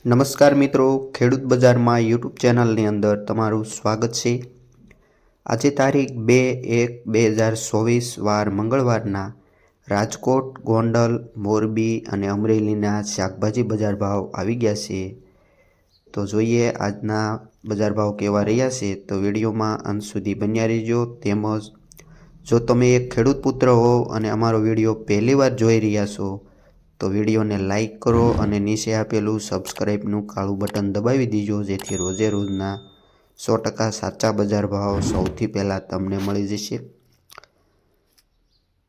નમસ્કાર મિત્રો, ખેડૂત બજારમાં યુટ્યુબ ચેનલની અંદર તમારું સ્વાગત છે. આજે તારીખ બે એક બે હજાર ચોવીસ વાર મંગળવારના રાજકોટ, ગોંડલ, મોરબી અને અમરેલીના શાકભાજી બજાર ભાવ આવી ગયા છે. તો જોઈએ આજના બજાર ભાવ કેવા રહ્યા છે. તો વિડીયોમાં અંત સુધી બન્યા રહેજો. તેમજ જો તમે એક ખેડૂત પુત્ર હો અને અમારો વીડિયો પહેલી વાર જોઈ રહ્યા છો તો વિડીયોને લાઈક કરો અને નીચે આપેલું સબસ્ક્રાઈબનું કાળું બટન દબાવી દીજો, જેથી રોજે રોજના સો ટકા સાચા બજાર ભાવ સૌથી પહેલાં તમને મળી જશે.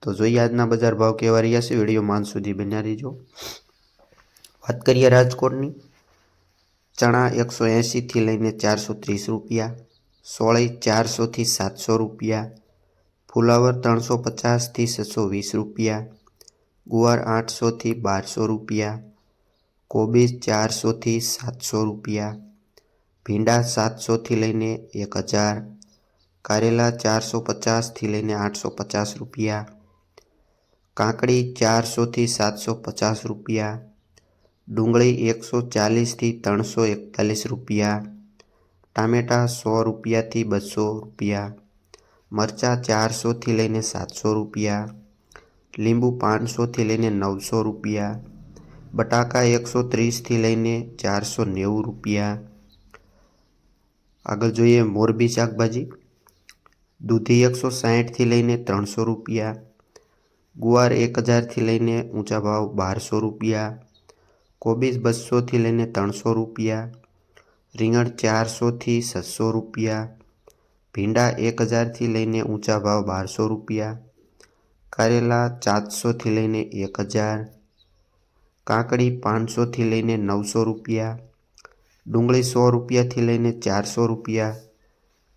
તો જોઈએ આજના બજાર ભાવ કેવા રહ્યા છે. વીડિયો માન સુધી બન્યા રહીજો. વાત કરીએ રાજકોટની. ચણા એકસો એંશીથી લઈને ચારસો ત્રીસ રૂપિયા સોળઈ ચારસોથી સાતસો રૂપિયા, ફુલાવર ત્રણસો પચાસથી છસો વીસ રૂપિયા ગુવાર આઠસોથી બારસો રૂપિયા, કોબીજ ચારસોથી સાતસો રૂપિયા, ભીંડા સાતસોથી લઈને એક હજાર, કારેલા ચારસો પચાસથી લઈને આઠસો પચાસ રૂપિયા, કાકડી ચારસોથી સાતસો પચાસ રૂપિયા, ડુંગળી એકસો ચાલીસથી ત્રણસો એકતાલીસ રૂપિયા, ટામેટાં સો રૂપિયાથી બસો રૂપિયા, મરચાં ચારસોથી લઈને સાતસો રૂપિયા લીંબુ પાંચસોથી લઈને નવસો રૂપિયા, બટાકા એકસો ત્રીસથી લઈને ચારસો નેવું રૂપિયા. આગળ જોઈએ મોરબી શાકભાજી. દૂધી એકસો સાહીઠથી લઈને ત્રણસો રૂપિયા, ગુવાર એક હજારથી લઈને ઊંચા ભાવ બારસો રૂપિયા, કોબીજ બસોથી લઈને ત્રણસો રૂપિયા, રીંગણ ચારસોથી છસો રૂપિયા, ભીંડા એક હજારથી લઈને ઊંચા ભાવ બારસો રૂપિયા. કારેલા ચારસોથી લઈને એક હજાર, કાકડી પાંચસોથી લઈને નવસો રૂપિયા, ડુંગળી સો રૂપિયાથી લઈને ચારસો રૂપિયા,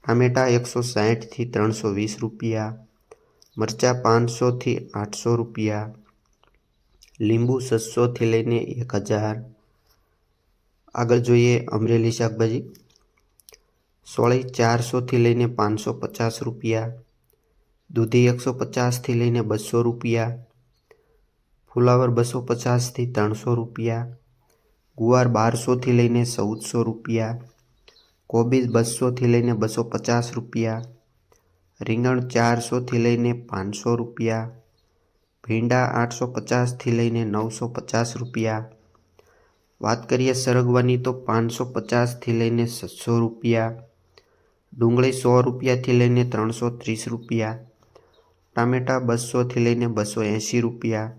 ટામેટાં એકસો સાહીઠથી ત્રણસો વીસ રૂપિયા, મરચાં પાંચસોથી આઠસો રૂપિયા, લીંબુ છસોથી લઈને એક હજાર. આગળ જોઈએ અમરેલી શાકભાજી. સોળી ચારસોથી લઈને પાંચસો પચાસ રૂપિયા દૂધી એકસો પચાસથી લઈને બસો રૂપિયા, ફુલાવર બસો પચાસથી ત્રણસો રૂપિયા, ગુવાર બારસોથી લઈને ચૌદસો રૂપિયા, કોબીજ બસોથી લઈને બસો પચાસ રૂપિયા, રીંગણ ચારસોથી લઈને પાંચસો રૂપિયા, ભીંડા આઠસો પચાસથી લઈને નવસો પચાસ રૂપિયા, વાત કરીએ સરગવાની તો પાંચસો પચાસથી લઈને છસો રૂપિયા, ડુંગળી સો રૂપિયાથી લઈને ત્રણસો ત્રીસ રૂપિયા ટામેટાં બસોથી લઈને બસો એંશી રૂપિયા,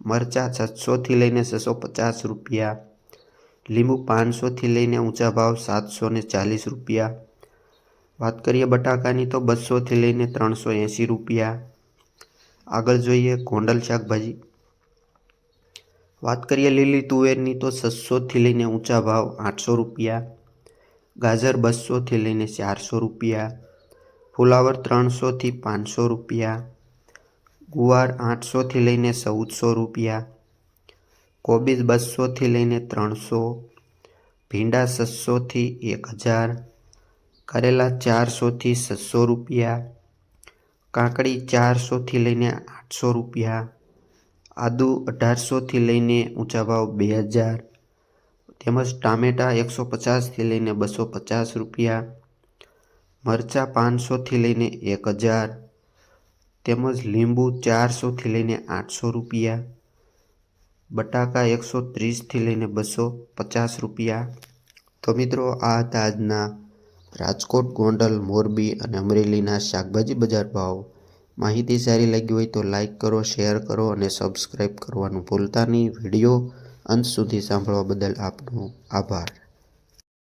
મરચાં છસોથી લઈને છસો પચાસ રૂપિયા, લીંબુ પાંચસોથી લઈને ઊંચા ભાવ સાતસો ને ચાલીસ રૂપિયા, વાત કરીએ બટાકાની તો બસોથી લઈને ત્રણસો એંશી રૂપિયા. આગળ જોઈએ ગોંડલ શાકભાજી. વાત કરીએ લીલી તુવેરની તો છસોથી લઈને ઊંચા ભાવ આઠસો રૂપિયા, ગાજર બસોથી લઈને ચારસો રૂપિયા ફુલાવર ત્રણસોથી પાંચસો રૂપિયા, ગુવાર આઠસોથી લઈને ચૌદસો રૂપિયા, કોબીજ બસોથી લઈને ત્રણસો, ભીંડા છસોથી એક હજાર, કરેલા ચારસોથી છસો રૂપિયા, કાકડી ચારસોથી લઈને આઠસો રૂપિયા, આદુ અઢારસોથી લઈને ઊંચા ભાવ બે હજાર, તેમજ ટામેટાં એકસો પચાસથી લઈને બસો પચાસ રૂપિયા મરચાં પાંચસોથી લઈને એક હજાર, તેમજ લીંબુ ચારસોથી લઈને આઠસો રૂપિયા, બટાકા એકસો ત્રીસથી લઈને બસો પચાસ રૂપિયા. તો મિત્રો, આ હતા આજના રાજકોટ, ગોંડલ, મોરબી અને અમરેલીના શાકભાજી બજાર ભાવ. માહિતી સારી લાગી હોય તો લાઇક કરો, શેર કરો અને સબસ્ક્રાઈબ કરવાનું ભૂલતા નહીં. વીડિયો અંત સુધી સાંભળવા બદલ આપનો આભાર.